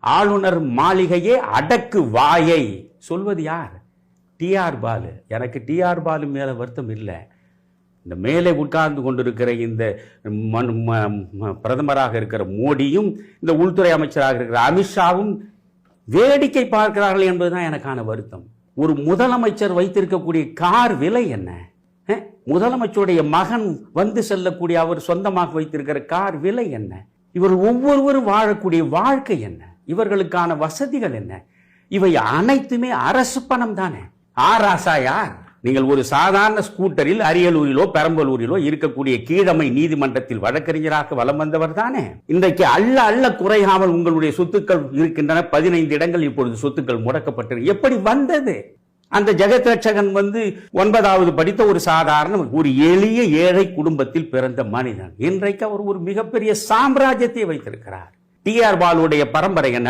ஆளுநர் மாளிகையே அடக்கு வாயை. சொல்வது யார்? டிஆர் பாலு. எனக்கு டிஆர் பாலு மேலே வருத்தம் இல்லை. இந்த மேலே உட்கார்ந்து கொண்டிருக்கிற இந்த ம- ம- பிரதமராக இருக்கிற மோடியும் இந்த உள்துறை அமைச்சராக இருக்கிற அமித்ஷாவும் வேடிக்கை பார்க்கிறார்கள் என்பதுதான் எனக்கான வருத்தம். ஒரு முதலமைச்சர் வைத்திருக்கக்கூடிய கார் விலை என்ன? முதலமைச்சருடைய மகன் வந்து செல்லக்கூடிய அவர் சொந்தமாக வைத்திருக்கிற கார் விலை என்ன? இவர் ஒவ்வொருவரும் வாழக்கூடிய வாழ்க்கை என்ன? இவர்களுக்கான வசதிகள் என்ன? இவை அனைத்துமே அரசு பணம் தானே? ஆராசா யார்? நீங்கள் ஒரு சாதாரண ஸ்கூட்டரில் அரியலூரிலோ பெரம்பலூரிலோ இருக்கக்கூடிய கீழமை நீதிமன்றத்தில் வழக்கறிஞராக வலம் வந்தவர் தானே? இன்றைக்கு அள்ள அள்ள குறையாமல் உங்களுடைய சொத்துக்கள் இருக்கின்றன. பதினைந்து இடங்கள் இப்பொழுது சொத்துக்கள் முடக்கப்பட்டது எப்படி வந்தது? அந்த ஜெகத் ரட்சகன் வந்து ஒன்பதாவது படித்த ஒரு சாதாரண ஒரு எளிய ஏழை குடும்பத்தில் பிறந்த மனிதன். இன்றைக்கு அவர் ஒரு மிகப்பெரிய சாம்ராஜ்யத்தை வைத்திருக்கிறார். டி ஆர் பாலுடைய பரம்பரை என்ன